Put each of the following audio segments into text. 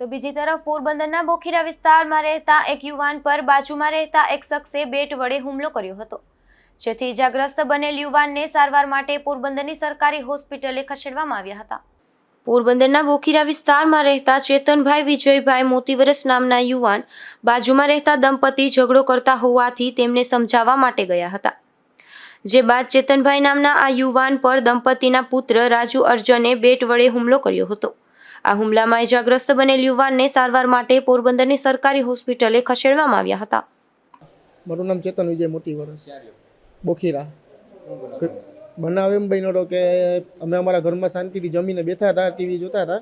તો બીજી તરફ પોરબંદરના બોખીરા વિસ્તારમાં રહેતા એક યુવાન પર બાજુમાં રહેતા એક શખ્સે બેટ વડે હુમલો કર્યો હતો. જેથી ઇજાગ્રસ્ત બનેલ યુવાનને સારવાર માટે પોરબંદરની સરકારી હોસ્પિટલે ખસેડવામાં આવ્યા હતા. પોરબંદરના બોખીરા વિસ્તારમાં રહેતા ચેતનભાઈ વિજયભાઈ મોતીવરસ નામના યુવાન બાજુમાં રહેતા દંપતી ઝઘડો કરતા હોવાથી તેમને સમજાવવા માટે ગયા હતા. જે બાદ ચેતનભાઈ નામના આ યુવાન પર દંપતીના પુત્ર રાજુ અર્જને બેટ વડે હુમલો કર્યો હતો. આ હુમલામાં ઇજાગ્રસ્ત બનેલ યુવાનને સારવાર માટે પોરબંદરની સરકારી હોસ્પિટલે ખસેડવામાં આવ્યા હતા. મારું નામ ચેતન વિજય મોટી વરસ. બોખીરા. બનાવ એમ બન્યો હતો કે અમે અમારા ઘરમાં શાંતિથી જમીને બેઠા હતા, ટીવી જોતા હતા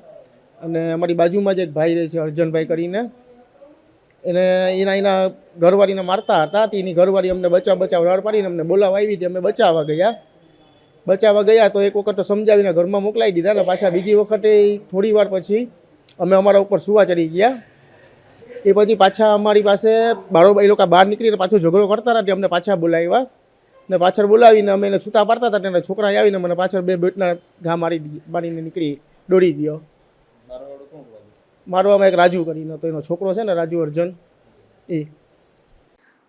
અને અમારી બાજુમાં જ એક ભાઈ રહે છે, અર્જનભાઈ કરીને. એને એના એના ઘરવાળીને મારતા હતા એની ઘરવાળી અમને બચાવ બચાવ રાડ પાડીને અમને બોલાવવા આવી હતી. અમે બચાવવા ગયા. બચાવવા ગયા તો એક વખત તો સમજાવીને ઘરમાં મોકલાવી દીધા ને પાછા બીજી વખતે થોડી વાર પછી અમે અમારા ઉપર સુવા ચડી ગયા. એ પછી પાછા અમારી પાસે બારો એ લોકો બહાર નીકળીને પાછો ઝઘડો કરતા હતા અમને પાછા બોલાવ્યા. ને પાછળ બોલાવીને અમે એને છૂટા પાડતા હતા તેને છોકરા આવીને મને પાછળ બે બેટના ઘા મારી મારીને નીકળી દોડી ગયો. મારો આમાં એક રાજુ કરીને તો એનો છોકરો છે ને રાજુ અર્જન એ.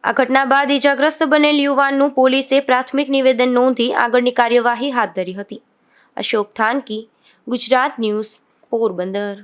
આ ઘટના બાદ ઇજાગ્રસ્ત બનેલ યુવાનનું પોલીસે પ્રાથમિક નિવેદન નોંધી આગળની કાર્યવાહી હાથ ધરી હતી. અશોક થાનકી, ગુજરાત ન્યૂઝ, પોરબંદર.